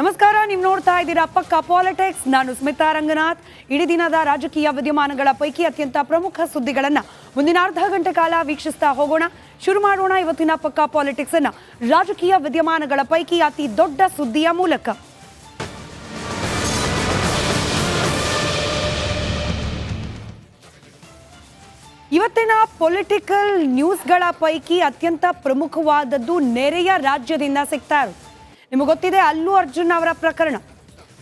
ನಮಸ್ಕಾರ, ನೀವು ನೋಡ್ತಾ ಇದ್ದೀರಾ ಪಕ್ಕ ಪಾಲಿಟಿಕ್ಸ್ ನಾನು ಸ್ಮಿತಾ ರಂಗನಾಥ್. ಇಡೀ ದಿನದ ರಾಜಕೀಯ ವಿದ್ಯಮಾನಗಳ ಪೈಕಿ ಅತ್ಯಂತ ಪ್ರಮುಖ ಸುದ್ದಿಗಳನ್ನ ಮುಂದಿನ ಅರ್ಧ ಗಂಟೆ ಕಾಲ ವೀಕ್ಷಿಸ್ತಾ ಹೋಗೋಣ. ಶುರು ಮಾಡೋಣ ಇವತ್ತಿನ ಪಕ್ಕ ಪಾಲಿಟಿಕ್ಸ್ ಅನ್ನ. ರಾಜಕೀಯ ವಿದ್ಯಮಾನಗಳ ಪೈಕಿ ಅತಿ ದೊಡ್ಡ ಸುದ್ದಿಯ ಮೂಲಕ. ಇವತ್ತಿನ ಪೊಲಿಟಿಕಲ್ ನ್ಯೂಸ್ಗಳ ಪೈಕಿ ಅತ್ಯಂತ ಪ್ರಮುಖವಾದದ್ದು ನೆರೆಯ ರಾಜ್ಯದಿಂದ ಸಿಗ್ತಾ ಇರೋದು ನಿಮಗೆ ಗೊತ್ತಿದೆ, ಅಲ್ಲು ಅರ್ಜುನ್ ಅವರ ಪ್ರಕರಣ.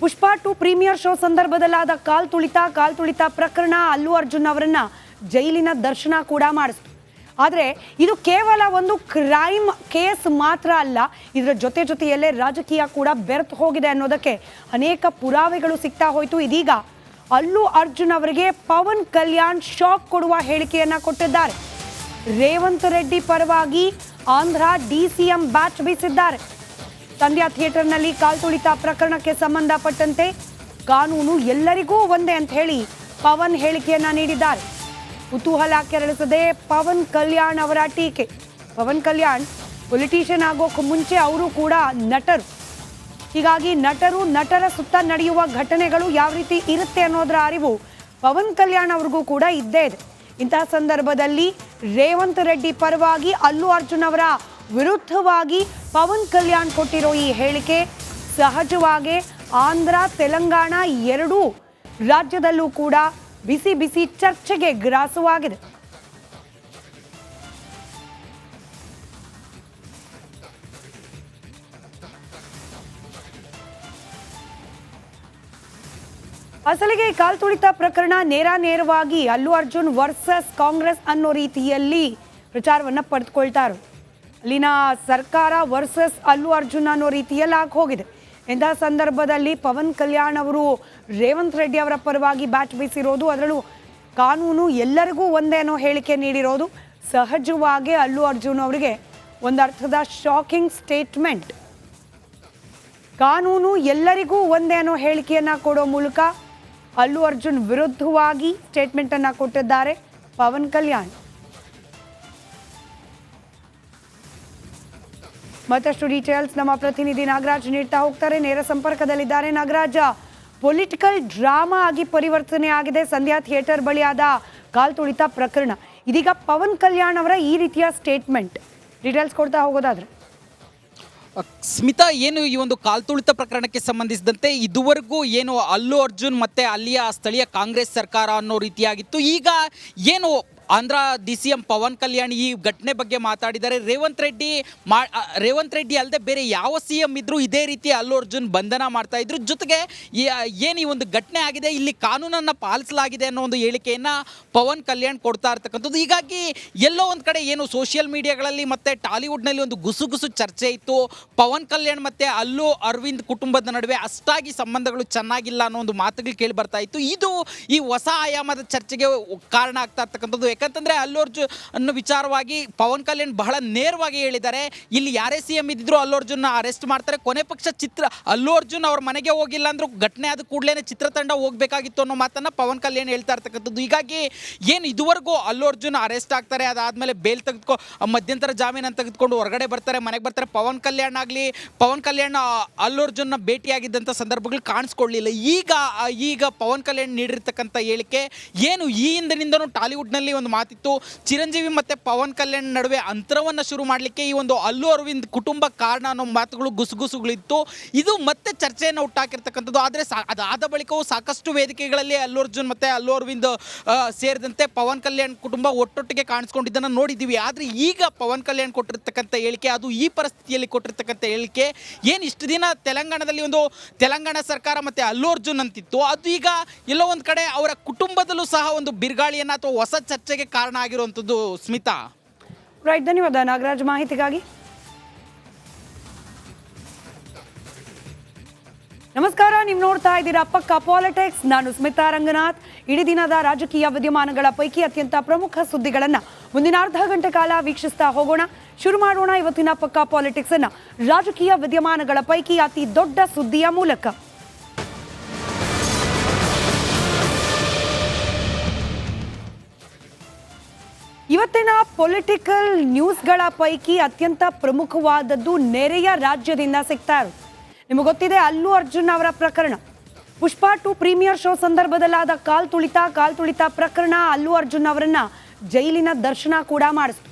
ಪುಷ್ಪ ಟು ಪ್ರೀಮಿಯರ್ ಶೋ ಸಂದರ್ಭದಲ್ಲಾದ ಕಾಲ್ ತುಳಿತ ಕಾಲ್ ತುಳಿತ ಪ್ರಕರಣ ಅಲ್ಲು ಅರ್ಜುನ್ ಅವರನ್ನ ಜೈಲಿನ ದರ್ಶನ ಕೂಡ ಮಾಡಿಸ್ತು. ಆದರೆ ಇದು ಕೇವಲ ಒಂದು ಕ್ರೈಮ್ ಕೇಸ್ ಮಾತ್ರ ಅಲ್ಲ, ಇದರ ಜೊತೆ ಜೊತೆಯಲ್ಲೇ ರಾಜಕೀಯ ಕೂಡ ಬೆರೆತು ಹೋಗಿದೆ ಅನ್ನೋದಕ್ಕೆ ಅನೇಕ ಪುರಾವೆಗಳು ಸಿಗ್ತಾ ಹೋಯಿತು. ಇದೀಗ ಅಲ್ಲು ಅರ್ಜುನ್ ಅವರಿಗೆ ಪವನ್ ಕಲ್ಯಾಣ್ ಶಾಕ್ ಕೊಡುವ ಹೇಳಿಕೆಯನ್ನ ಕೊಟ್ಟಿದ್ದಾರೆ. ರೇವಂತ್ ರೆಡ್ಡಿ ಪರವಾಗಿ Andhra D C M bat ಬೀಸಿದ್ದಾರೆ. ಸಂಧ್ಯಾ ಥಿಯೇಟರ್ನಲ್ಲಿ ಕಾಲ್ತುಳಿತ ಪ್ರಕರಣಕ್ಕೆ ಸಂಬಂಧಪಟ್ಟಂತೆ ಕಾನೂನು ಎಲ್ಲರಿಗೂ ಒಂದೇ ಅಂತ ಹೇಳಿ ಪವನ್ ಹೇಳಿಕೆಯನ್ನ ನೀಡಿದ್ದಾರೆ. ಕುತೂಹಲ ಕೆರಳಿಸದೆ ಪವನ್ ಕಲ್ಯಾಣ್ ಅವರ ಟೀಕೆ. ಪವನ್ ಕಲ್ಯಾಣ್ ಪೊಲಿಟಿಷಿಯನ್ ಆಗೋಕೆ ಮುಂಚೆ ಅವರು ಕೂಡ ನಟರು. ಹೀಗಾಗಿ ನಟರು ನಟರ ಸುತ್ತ ನಡೆಯುವ ಘಟನೆಗಳು ಯಾವ ರೀತಿ ಇರುತ್ತೆ ಅನ್ನೋದರ ಅರಿವು ಪವನ್ ಕಲ್ಯಾಣ್ ಅವ್ರಿಗೂ ಕೂಡ ಇದ್ದೇ ಇದೆ. ಇಂತಹ ಸಂದರ್ಭದಲ್ಲಿ ರೇವಂತ್ ರೆಡ್ಡಿ ಪರವಾಗಿ ಅಲ್ಲು ಅರ್ಜುನ್ ಅವರ ವಿರುದ್ಧವಾಗಿ ಪವನ್ ಕಲ್ಯಾಣ್ ಕೊಟ್ಟಿರೋ ಈ ಹೇಳಿಕೆ ಸಹಜವಾಗಿ ಆಂಧ್ರ, ತೆಲಂಗಾಣ ಎರಡೂ ರಾಜ್ಯದಲ್ಲೂ ಕೂಡ ಬಿಸಿ ಬಿಸಿ ಚರ್ಚೆಗೆ ಗ್ರಾಸವಾಗಿದೆ. ಅಸಲಿಗೆ ಕಾಲ್ತುಳಿತ ಕಾಲ್ ತುಳಿತ ಪ್ರಕರಣ ನೇರ ನೇರವಾಗಿ ಅಲ್ಲು ಅರ್ಜುನ್ ವರ್ಸಸ್ ಕಾಂಗ್ರೆಸ್ ಅನ್ನೋ ರೀತಿಯಲ್ಲಿ ಪ್ರಚಾರವನ್ನು ಪಡೆದುಕೊಳ್ತಾರು ಅಲ್ಲಿನ ಸರ್ಕಾರ ವರ್ಸಸ್ ಅಲ್ಲು ಅರ್ಜುನ್ ಅನ್ನೋ ರೀತಿಯಲ್ಲಿ ಹೋಗಿದೆ. ಇಂಥ ಸಂದರ್ಭದಲ್ಲಿ ಪವನ್ ಕಲ್ಯಾಣ್ ಅವರು ರೇವಂತ್ ರೆಡ್ಡಿ ಅವರ ಪರವಾಗಿ ಬ್ಯಾಟ್ ಬೀಸಿರೋದು, ಅದರಲ್ಲೂ ಕಾನೂನು ಎಲ್ಲರಿಗೂ ಒಂದೇ ಅನ್ನೋ ಹೇಳಿಕೆ ನೀಡಿರೋದು. ಸಹಜವಾಗಿ ಅಲ್ಲು ಅರ್ಜುನ್ ಅವರಿಗೆ ಒಂದು ಅರ್ಥದ ಶಾಕಿಂಗ್ ಸ್ಟೇಟ್ಮೆಂಟ್ ಕಾನೂನು ಎಲ್ಲರಿಗೂ ಒಂದೇ ಅನ್ನೋ ಹೇಳಿಕೆಯನ್ನು ಕೊಡೋ ಮೂಲಕ ಅಲ್ಲು ಅರ್ಜುನ್ ವಿರುದ್ಧವಾಗಿ ಸ್ಟೇಟ್ಮೆಂಟನ್ನು ಕೊಟ್ಟಿದ್ದಾರೆ ಪವನ್ ಕಲ್ಯಾಣ್. ಮತ್ತಷ್ಟು ಡೀಟೇಲ್ಸ್ ನಮ್ಮ ಪ್ರತಿನಿಧಿ ನಾಗರಾಜ್ ನೀಡ್ತಾ ಹೋಗ್ತಾರೆ. ನೇರ ಸಂಪರ್ಕದಲ್ಲಿದ್ದಾರೆ ನಾಗರಾಜ. ಪೊಲಿಟಿಕಲ್ ಡ್ರಾಮಾ ಆಗಿ ಪರಿವರ್ತನೆ ಆಗಿದೆ. ಸಂಧ್ಯಾ ಥಿಯೇಟರ್ ಬಳಿಯಾದ ಕಾಲ್ ತುಳಿತ ಪ್ರಕರಣ. ಇದೀಗ ಪವನ್ ಕಲ್ಯಾಣ್ ಅವರ ಈ ರೀತಿಯ ಸ್ಟೇಟ್ಮೆಂಟ್. ಡೀಟೇಲ್ಸ್ ಕೊಡ್ತಾ ಹೋಗೋದಾದ್ರೆ. ಸ್ಮಿತಾ, ಏನು ಈ ಒಂದು ಕಾಲ್ತುಳಿತ ಪ್ರಕರಣಕ್ಕೆ ಸಂಬಂಧಿಸಿದಂತೆ ಇದುವರೆಗೂ ಏನು ಅಲ್ಲು ಅರ್ಜುನ್ ಮತ್ತೆ ಅಲ್ಲಿಯ ಸ್ಥಳೀಯ ಕಾಂಗ್ರೆಸ್ ಸರ್ಕಾರ ಅನ್ನೋ ರೀತಿಯಾಗಿತ್ತು. ಈಗ ಏನು Andhra D C M Pawan Kalyan ಈ ಘಟನೆ ಬಗ್ಗೆ ಮಾತಾಡಿದ್ದಾರೆ. ರೇವಂತ್ ರೆಡ್ಡಿ ಮಾ ರೇವಂತ್ ರೆಡ್ಡಿ ಅಲ್ಲದೆ ಬೇರೆ ಯಾವ ಸಿ ಎಂ ಇದ್ರೂ ಇದೇ ರೀತಿ ಅಲ್ಲು ಅರ್ಜುನ್ ಬಂಧನ ಮಾಡ್ತಾ ಇದ್ರು. ಜೊತೆಗೆ ಏನು ಈ ಒಂದು ಘಟನೆ ಆಗಿದೆ, ಇಲ್ಲಿ ಕಾನೂನನ್ನು ಪಾಲಿಸಲಾಗಿದೆ ಅನ್ನೋ ಒಂದು ಹೇಳಿಕೆಯನ್ನು ಪವನ್ ಕಲ್ಯಾಣ್ ಕೊಡ್ತಾ ಇರ್ತಕ್ಕಂಥದ್ದು. ಹೀಗಾಗಿ ಎಲ್ಲೋ ಒಂದು ಕಡೆ ಏನು ಸೋಷಿಯಲ್ ಮೀಡಿಯಾಗಳಲ್ಲಿ ಮತ್ತು ಟಾಲಿವುಡ್ನಲ್ಲಿ ಒಂದು ಗುಸುಗುಸು ಚರ್ಚೆ ಇತ್ತು. ಪವನ್ ಕಲ್ಯಾಣ್ ಮತ್ತು ಅಲ್ಲು ಅರವಿಂದ್ ಕುಟುಂಬದ ನಡುವೆ ಅಷ್ಟಾಗಿ ಸಂಬಂಧಗಳು ಚೆನ್ನಾಗಿಲ್ಲ ಅನ್ನೋ ಒಂದು ಮಾತುಗಳು ಕೇಳಿ ಬರ್ತಾ ಇತ್ತು. ಇದು ಈ ಹೊಸ ಆಯಾಮದ ಚರ್ಚೆಗೆ ಕಾರಣ ಆಗ್ತಾ ಇರ್ತಕ್ಕಂಥದ್ದು. ಯಾಕಂತಂದ್ರೆ ಅನ್ನು ವಿಚಾರವಾಗಿ ಪವನ್ ಕಲ್ಯಾಣ್ ಬಹಳ ನೇರವಾಗಿ ಹೇಳಿದ್ದಾರೆ. ಇಲ್ಲಿ ಯಾರೇ ಸಿ ಎಂ ಇದ್ದಿದ್ರು ಅಲ್ಲು ಅರೆಸ್ಟ್ ಮಾಡ್ತಾರೆ. ಕೊನೆ ಪಕ್ಷ ಚಿತ್ರ ಅಲ್ಲು ಅರ್ಜುನ್ ಅವ್ರ ಮನೆಗೆ ಹೋಗಿಲ್ಲ ಅಂದ್ರೂ ಘಟನೆ ಆದ ಕೂಡಲೇ ಚಿತ್ರತಂಡ ಹೋಗ್ಬೇಕಾಗಿತ್ತು ಅನ್ನೋ ಮಾತನ್ನ ಪವನ್ ಕಲ್ಯಾಣ್ ಹೇಳ್ತಾ ಇರ್ತಕ್ಕಂಥದ್ದು. ಹೀಗಾಗಿ ಏನು ಇದುವರೆಗೂ ಅಲ್ಲು ಅರ್ಜುನ್ ಅರೆಸ್ಟ್ ಆಗ್ತಾರೆ, ಅದಾದಮೇಲೆ ಬೇಲ್ ತೆಗೆದುಕೊ ಮಧ್ಯಂತರ ಜಾಮೀನನ್ನು ತೆಗೆದುಕೊಂಡು ಹೊರಗಡೆ ಬರ್ತಾರೆ, ಮನೆಗೆ ಬರ್ತಾರೆ. ಪವನ್ ಕಲ್ಯಾಣ್ ಆಗಲಿ, ಪವನ್ ಕಲ್ಯಾಣ್ ಅಲ್ಲು ಭೇಟಿಯಾಗಿದ್ದಂಥ ಸಂದರ್ಭಗಳು ಕಾಣಿಸ್ಕೊಳ್ಳಿಲ್ಲ. ಈಗ ಈಗ ಪವನ್ ಕಲ್ಯಾಣ್ ನೀಡಿರ್ತಕ್ಕಂಥ ಹೇಳಿಕೆ ಏನು ಈ ಹಿಂದಿನಿಂದನೂ ಟಾಲಿವುಡ್ನಲ್ಲಿ ಒಂದು ಮಾತಿತ್ತು. ಚಿರಂಜೀವಿ ಮತ್ತು ಪವನ್ ಕಲ್ಯಾಣ್ ನಡುವೆ ಅಂತರವನ್ನು ಶುರು ಮಾಡಲಿಕ್ಕೆ ಈ ಒಂದು ಅಲ್ಲು ಅರವಿಂದ್ ಕುಟುಂಬ ಕಾರಣ ಅನ್ನೋ ಮಾತುಗಳು ಗುಸುಗುಸುಗಳಿತ್ತು. ಇದು ಮತ್ತೆ ಚರ್ಚೆಯನ್ನು ಹುಟ್ಟಾಕಿರ್ತಕ್ಕಂಥದ್ದು. ಆದರೆ ಸಾ ಅದಾದ ಬಳಿಕವೂ ಸಾಕಷ್ಟು ವೇದಿಕೆಗಳಲ್ಲಿ ಅಲ್ಲು ಅರ್ಜುನ್ ಮತ್ತು ಅಲ್ಲು ಅರವಿಂದ್ ಸೇರಿದಂತೆ ಪವನ್ ಕಲ್ಯಾಣ್ ಕುಟುಂಬ ಒಟ್ಟೊಟ್ಟಿಗೆ ಕಾಣಿಸ್ಕೊಂಡಿದ್ದನ್ನು ನೋಡಿದ್ದೀವಿ ಆದರೆ ಈಗ ಪವನ್ ಕಲ್ಯಾಣ್ ಕೊಟ್ಟಿರ್ತಕ್ಕಂಥ ಹೇಳಿಕೆ, ಅದು ಈ ಪರಿಸ್ಥಿತಿಯಲ್ಲಿ ಕೊಟ್ಟಿರ್ತಕ್ಕಂಥ ಹೇಳಿಕೆ, ಏನು ಇಷ್ಟು ದಿನ ತೆಲಂಗಾಣದಲ್ಲಿ ಒಂದು ತೆಲಂಗಾಣ ಸರ್ಕಾರ ಮತ್ತು ಅಲ್ಲು ಅರ್ಜುನ್ ಅಂತಿತ್ತು, ಅದು ಈಗ ಎಲ್ಲೋ ಒಂದು ಕಡೆ ಅವರ ಕುಟುಂಬದಲ್ಲೂ ಸಹ ಒಂದು ಬಿರುಗಾಳಿಯನ್ನು ಅಥವಾ ಹೊಸ ಚರ್ಚೆಗೆ ಕಾರಣ ಆಗಿರುವಂಥದ್ದು ಸ್ಮಿತಾ. ರೈಟ್ ಧನ್ಯವಾದ. ನಾಗರಾಜ್, ಮಾಹಿತಿಗಾಗಿ. ನಮಸ್ಕಾರ, ನೀವು ನೋಡ್ತಾ ಇದ್ದೀರಾ ಪಕ್ಕ ಪಾಲಿಟಿಕ್ಸ್ ನಾನು ಸ್ಮಿತಾ ರಂಗನಾಥ್. ಇಡೀ ದಿನದ ರಾಜಕೀಯ ವಿದ್ಯಮಾನಗಳ ಪೈಕಿ ಅತ್ಯಂತ ಪ್ರಮುಖ ಸುದ್ದಿಗಳನ್ನ ಮುಂದಿನ ಅರ್ಧ ಗಂಟೆ ಕಾಲ ವೀಕ್ಷಿಸ್ತಾ ಹೋಗೋಣ. ಶುರು ಮಾಡೋಣ ಇವತ್ತಿನ ಪಕ್ಕ ಪಾಲಿಟಿಕ್ಸ್ ಅನ್ನ. ರಾಜಕೀಯ ವಿದ್ಯಮಾನಗಳ ಪೈಕಿ ಅತಿ ದೊಡ್ಡ ಸುದ್ದಿಯ ಮೂಲಕ. ಇವತ್ತಿನ ಪೊಲಿಟಿಕಲ್ ನ್ಯೂಸ್ಗಳ ಪೈಕಿ ಅತ್ಯಂತ ಪ್ರಮುಖವಾದದ್ದು ನೆರೆಯ ರಾಜ್ಯದಿಂದ ಸಿಗ್ತಾ ಇರೋದು. ನಿಮಗೆ ಗೊತ್ತಿದೆ ಅಲ್ಲು ಅರ್ಜುನ್ ಅವರ ಪ್ರಕರಣ. ಪುಷ್ಪ ಟು ಪ್ರೀಮಿಯರ್ ಶೋ ಸಂದರ್ಭದಲ್ಲಾದ ಕಾಲ್ ತುಳಿತ ಕಾಲ್ ತುಳಿತ ಪ್ರಕರಣ ಅಲ್ಲು ಅರ್ಜುನ್ ಅವರನ್ನ ಜೈಲಿನ ದರ್ಶನ ಕೂಡ ಮಾಡಿಸ್ತು.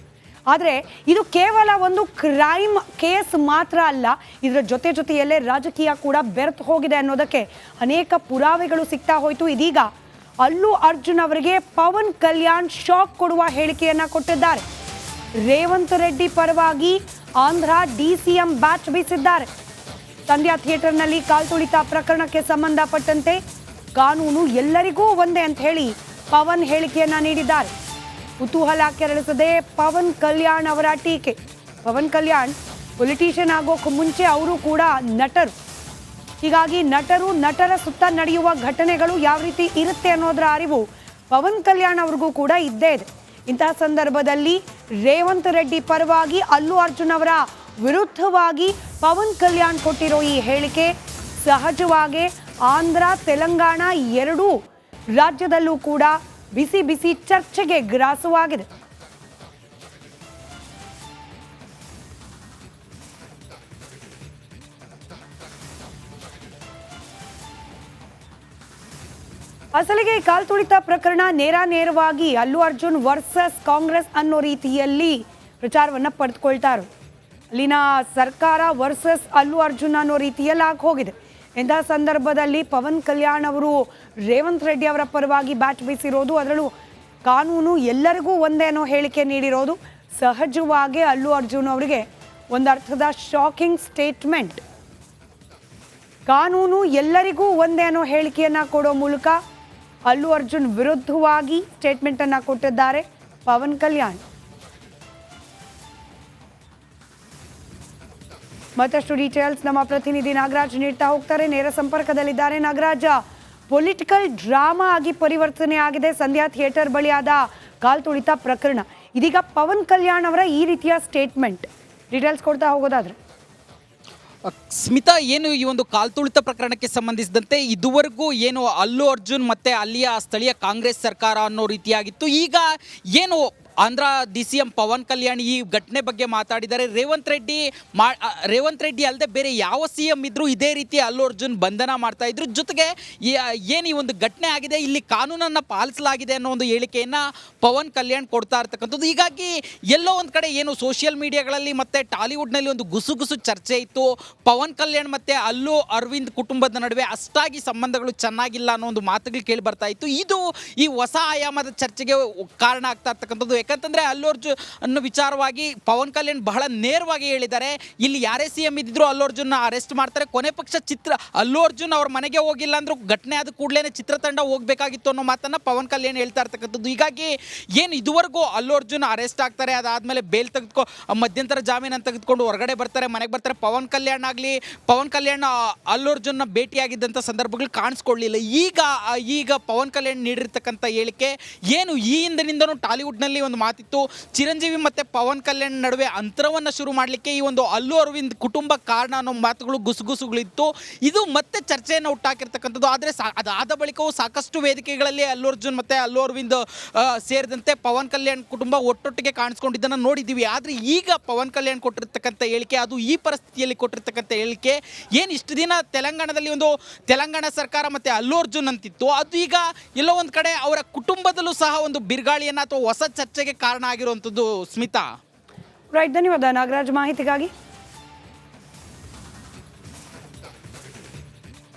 ಆದರೆ ಇದು ಕೇವಲ ಒಂದು ಕ್ರೈಮ್ ಕೇಸ್ ಮಾತ್ರ ಅಲ್ಲ, ಇದರ ಜೊತೆ ಜೊತೆಯಲ್ಲೇ ರಾಜಕೀಯ ಕೂಡ ಬೆರೆತು ಹೋಗಿದೆ ಅನ್ನೋದಕ್ಕೆ ಅನೇಕ ಪುರಾವೆಗಳು ಸಿಗ್ತಾ ಹೋಯಿತು. ಇದೀಗ ಅಲ್ಲು ಅರ್ಜುನ್ ಅವರಿಗೆ ಪವನ್ ಕಲ್ಯಾಣ್ ಶಾಕ್ ಕೊಡುವ ಹೇಳಿಕೆಯನ್ನ ಕೊಟ್ಟಿದ್ದಾರೆ. ರೇವಂತ್ ರೆಡ್ಡಿ ಪರವಾಗಿ ಆಂಧ್ರ ಡಿಸಿಎಂ ಬ್ಯಾಚ್ ಬೀಸಿದ್ದಾರೆ. ಸಂಧ್ಯಾ ಥಿಯೇಟರ್ನಲ್ಲಿ ಕಾಲ್ತುಳಿತ ಪ್ರಕರಣಕ್ಕೆ ಸಂಬಂಧಪಟ್ಟಂತೆ ಕಾನೂನು ಎಲ್ಲರಿಗೂ ಒಂದೇ ಅಂತ ಹೇಳಿ ಪವನ್ ಹೇಳಿಕೆಯನ್ನ ನೀಡಿದ್ದಾರೆ. ಕುತೂಹಲ ಕೆರಳಿಸದೆ ಪವನ್ ಕಲ್ಯಾಣ್ ಅವರ ಟೀಕೆ. ಪವನ್ ಕಲ್ಯಾಣ್ ಪೊಲಿಟಿಷಿಯನ್ ಆಗೋಕೆ ಮುಂಚೆ ಅವರು ಕೂಡ ನಟರು. ಹೀಗಾಗಿ ನಟರು, ನಟರ ಸುತ್ತ ನಡೆಯುವ ಘಟನೆಗಳು ಯಾವ ರೀತಿ ಇರುತ್ತೆ ಅನ್ನೋದರ ಅರಿವು ಪವನ್ ಕಲ್ಯಾಣ್ ಅವ್ರಿಗೂ ಕೂಡ ಇದ್ದೇ ಇದೆ. ಇಂತಹ ಸಂದರ್ಭದಲ್ಲಿ ರೇವಂತ್ ರೆಡ್ಡಿ ಪರವಾಗಿ ಅಲ್ಲು ಅರ್ಜುನ್ ಅವರ ವಿರುದ್ಧವಾಗಿ ಪವನ್ ಕಲ್ಯಾಣ್ ಕೊಟ್ಟಿರೋ ಈ ಹೇಳಿಕೆ ಸಹಜವಾಗಿ ಆಂಧ್ರ, ತೆಲಂಗಾಣ ಎರಡೂ ರಾಜ್ಯದಲ್ಲೂ ಕೂಡ ಬಿಸಿ ಬಿಸಿ ಚರ್ಚೆಗೆ ಗ್ರಾಸವಾಗಿದೆ. ಅಸಲಿಗೆ ಕಾಲ್ ತುಳಿತ ಪ್ರಕರಣ ನೇರ ನೇರವಾಗಿ ಅಲ್ಲು ಅರ್ಜುನ್ ವರ್ಸಸ್ ಕಾಂಗ್ರೆಸ್ ಅನ್ನೋ ರೀತಿಯಲ್ಲಿ ಪ್ರಚಾರವನ್ನ ಪಡೆದುಕೊಳ್ತಾರೆ. ಅಲ್ಲಿನ ಸರ್ಕಾರ ವರ್ಸಸ್ ಅಲ್ಲು ಅರ್ಜುನ್ ಅನ್ನೋ ರೀತಿಯಲ್ಲಿ ಆಗಿ ಹೋಗಿದೆ. ಇಂತಹ ಸಂದರ್ಭದಲ್ಲಿ ಪವನ್ ಕಲ್ಯಾಣ್ ಅವರು ರೇವಂತ್ ರೆಡ್ಡಿ ಅವರ ಪರವಾಗಿ ಬ್ಯಾಟ್ ಬೀಸಿರೋದು, ಅದರಲ್ಲೂ ಕಾನೂನು ಎಲ್ಲರಿಗೂ ಒಂದೇ ಅನ್ನೋ ಹೇಳಿಕೆ ನೀಡಿರೋದು. ಸಹಜವಾಗಿ ಅಲ್ಲು ಅರ್ಜುನ್ ಅವರಿಗೆ ಒಂದು ಅರ್ಥದ ಶಾಕಿಂಗ್ ಸ್ಟೇಟ್ಮೆಂಟ್. ಕಾನೂನು ಎಲ್ಲರಿಗೂ ಒಂದೇ ಅನ್ನೋ ಹೇಳಿಕೆಯನ್ನ ಕೊಡೋ ಮೂಲಕ ಅಲ್ಲು ಅರ್ಜುನ್ ವಿರುದ್ಧವಾಗಿ ಸ್ಟೇಟ್ಮೆಂಟ್ ಅನ್ನ ಕೊಟ್ಟಿದ್ದಾರೆ ಪವನ್ ಕಲ್ಯಾಣ್. ಮತ್ತಷ್ಟು ಡೀಟೇಲ್ಸ್ ನಮ್ಮ ಪ್ರತಿನಿಧಿ ನಾಗರಾಜ್ ನೀಡ್ತಾ ಹೋಗ್ತಾರೆ. ನೇರ ಸಂಪರ್ಕದಲ್ಲಿದ್ದಾರೆ ನಾಗರಾಜ. ಪೊಲಿಟಿಕಲ್ ಡ್ರಾಮಾ ಆಗಿ ಪರಿವರ್ತನೆ ಆಗಿದೆ. ಸಂಧ್ಯಾ ಥಿಯೇಟರ್ ಬಳಿಯಾದ ಕಾಲ್ ತುಳಿತ ಪ್ರಕರಣ. ಇದೀಗ ಪವನ್ ಕಲ್ಯಾಣ್ ಅವರ ಈ ರೀತಿಯ ಸ್ಟೇಟ್ಮೆಂಟ್ ಡೀಟೇಲ್ಸ್ ಕೊಡ್ತಾ ಹೋಗೋದಾದ್ರೆ. ಸ್ಮಿತಾ, ಏನು ಈ ಒಂದು ಕಾಲ್ತುಳಿತ ಪ್ರಕರಣಕ್ಕೆ ಸಂಬಂಧಿಸಿದಂತೆ ಇದುವರೆಗೂ ಏನು ಅಲ್ಲು ಅರ್ಜುನ್ ಮತ್ತೆ ಅಲ್ಲಿಯ ಸ್ಥಳೀಯ ಕಾಂಗ್ರೆಸ್ ಸರ್ಕಾರ ಅನ್ನೋ ರೀತಿಯಾಗಿತ್ತು. ಈಗ ಏನು Andhra D C M Pawan Kalyan ಈ ಘಟನೆ ಬಗ್ಗೆ ಮಾತಾಡಿದ್ದಾರೆ. ರೇವಂತ್ ರೆಡ್ಡಿ ಮಾ ರೇವಂತ್ ರೆಡ್ಡಿ ಅಲ್ಲದೆ ಬೇರೆ ಯಾವ ಸಿ ಎಂ ಇದ್ರೂ ಇದೇ ರೀತಿ ಅಲ್ಲು ಅರ್ಜುನ್ ಬಂಧನ ಮಾಡ್ತಾ ಇದ್ರು. ಜೊತೆಗೆ ಏನು ಈ ಒಂದು ಘಟನೆ ಆಗಿದೆ, ಇಲ್ಲಿ ಕಾನೂನನ್ನು ಪಾಲಿಸಲಾಗಿದೆ ಅನ್ನೋ ಒಂದು ಹೇಳಿಕೆಯನ್ನು ಪವನ್ ಕಲ್ಯಾಣ್ ಕೊಡ್ತಾ ಇರ್ತಕ್ಕಂಥದ್ದು. ಹೀಗಾಗಿ ಎಲ್ಲೋ ಒಂದು ಕಡೆ ಏನು ಸೋಷಿಯಲ್ ಮೀಡಿಯಾಗಳಲ್ಲಿ ಮತ್ತೆ ಟಾಲಿವುಡ್ನಲ್ಲಿ ಒಂದು ಗುಸುಗುಸು ಚರ್ಚೆ ಇತ್ತು. ಪವನ್ ಕಲ್ಯಾಣ್ ಮತ್ತೆ ಅಲ್ಲು ಅರವಿಂದ್ ಕುಟುಂಬದ ನಡುವೆ ಅಷ್ಟಾಗಿ ಸಂಬಂಧಗಳು ಚೆನ್ನಾಗಿಲ್ಲ ಅನ್ನೋ ಒಂದು ಮಾತುಗಳು ಕೇಳಿ ಬರ್ತಾ ಇತ್ತು. ಇದು ಈ ಹೊಸ ಆಯಾಮದ ಚರ್ಚೆಗೆ ಕಾರಣ ಆಗ್ತಾ ಇರ್ತಕ್ಕಂಥದ್ದು. ಯಾಕಂತಂದ್ರೆ ಅನ್ನು ವಿಚಾರವಾಗಿ ಪವನ್ ಕಲ್ಯಾಣ್ ಬಹಳ ನೇರವಾಗಿ ಹೇಳಿದ್ದಾರೆ. ಇಲ್ಲಿ ಯಾರೇ ಸಿ ಎಂ ಇದ್ದಿದ್ರು ಅಲ್ಲು ಅರೆಸ್ಟ್ ಮಾಡ್ತಾರೆ. ಕೊನೆ ಪಕ್ಷ ಚಿತ್ರ ಅಲ್ಲು ಅರ್ಜುನ್ ಅವ್ರ ಮನೆಗೆ ಹೋಗಿಲ್ಲ ಅಂದ್ರೂ ಘಟನೆ ಆದ ಕೂಡಲೇ ಚಿತ್ರತಂಡ ಹೋಗ್ಬೇಕಾಗಿತ್ತು ಅನ್ನೋ ಮಾತನ್ನ ಪವನ್ ಕಲ್ಯಾಣ್ ಹೇಳ್ತಾ ಇರ್ತಕ್ಕಂಥದ್ದು. ಹೀಗಾಗಿ ಏನು ಇದುವರೆಗೂ ಅಲ್ಲು ಅರ್ಜುನ್ ಅರೆಸ್ಟ್ ಆಗ್ತಾರೆ, ಅದಾದಮೇಲೆ ಬೇಲ್ ತೆಗೆದುಕೊ ಮಧ್ಯಂತರ ಜಾಮೀನನ್ನು ತೆಗೆದುಕೊಂಡು ಹೊರಗಡೆ ಬರ್ತಾರೆ, ಮನೆಗೆ ಬರ್ತಾರೆ. ಪವನ್ ಕಲ್ಯಾಣ್ ಆಗಲಿ, ಪವನ್ ಕಲ್ಯಾಣ್ ಅಲ್ಲು ಭೇಟಿಯಾಗಿದ್ದಂಥ ಸಂದರ್ಭಗಳು ಕಾಣಿಸ್ಕೊಳ್ಳಿಲ್ಲ. ಈಗ ಈಗ ಪವನ್ ಕಲ್ಯಾಣ್ ನೀಡಿರ್ತಕ್ಕಂಥ ಹೇಳಿಕೆ ಏನು ಈ ಹಿಂದಿನಿಂದನೂ ಟಾಲಿವುಡ್ನಲ್ಲಿ ಒಂದು ಮಾತಿತ್ತು. ಚಿರಂಜೀವಿ ಮತ್ತು ಪವನ್ ಕಲ್ಯಾಣ್ ನಡುವೆ ಅಂತರವನ್ನು ಶುರು ಮಾಡಲಿಕ್ಕೆ ಈ ಒಂದು ಅಲ್ಲು ಅರವಿಂದ್ ಕುಟುಂಬ ಕಾರಣ ಅನ್ನೋ ಮಾತುಗಳು ಗುಸುಗುಸುಗಳಿತ್ತು. ಇದು ಮತ್ತೆ ಚರ್ಚೆಯನ್ನು ಹುಟ್ಟಾಕಿರ್ತಕ್ಕಂಥದ್ದು. ಆದರೆ ಸಾ ಅದಾದ ಬಳಿಕವೂ ಸಾಕಷ್ಟು ವೇದಿಕೆಗಳಲ್ಲಿ ಅಲ್ಲು ಅರ್ಜುನ್ ಮತ್ತು ಅಲ್ಲು ಅರವಿಂದ್ ಸೇರಿದಂತೆ ಪವನ್ ಕಲ್ಯಾಣ್ ಕುಟುಂಬ ಒಟ್ಟೊಟ್ಟಿಗೆ ಕಾಣಿಸ್ಕೊಂಡಿದ್ದನ್ನು ನೋಡಿದ್ದೀವಿ ಆದರೆ ಈಗ ಪವನ್ ಕಲ್ಯಾಣ್ ಕೊಟ್ಟಿರ್ತಕ್ಕಂಥ ಹೇಳಿಕೆ, ಅದು ಈ ಪರಿಸ್ಥಿತಿಯಲ್ಲಿ ಕೊಟ್ಟಿರ್ತಕ್ಕಂಥ ಹೇಳಿಕೆ, ಏನು ಇಷ್ಟು ದಿನ ತೆಲಂಗಾಣದಲ್ಲಿ ಒಂದು ತೆಲಂಗಾಣ ಸರ್ಕಾರ ಮತ್ತು ಅಲ್ಲು ಅರ್ಜುನ್ ಅಂತಿತ್ತು, ಅದು ಈಗ ಎಲ್ಲೋ ಒಂದು ಕಡೆ ಅವರ ಕುಟುಂಬದಲ್ಲೂ ಸಹ ಒಂದು ಬಿರುಗಾಳಿಯನ್ನು ಅಥವಾ ಹೊಸ ಚರ್ಚೆಗೆ ಕಾರಣ ಆಗಿರುವಂಥದ್ದು ಸ್ಮಿತಾ. ರೈಟ್ ಧನ್ಯವಾದ. ನಾಗರಾಜ್ ಮಾಹಿತಿಗಾಗಿ.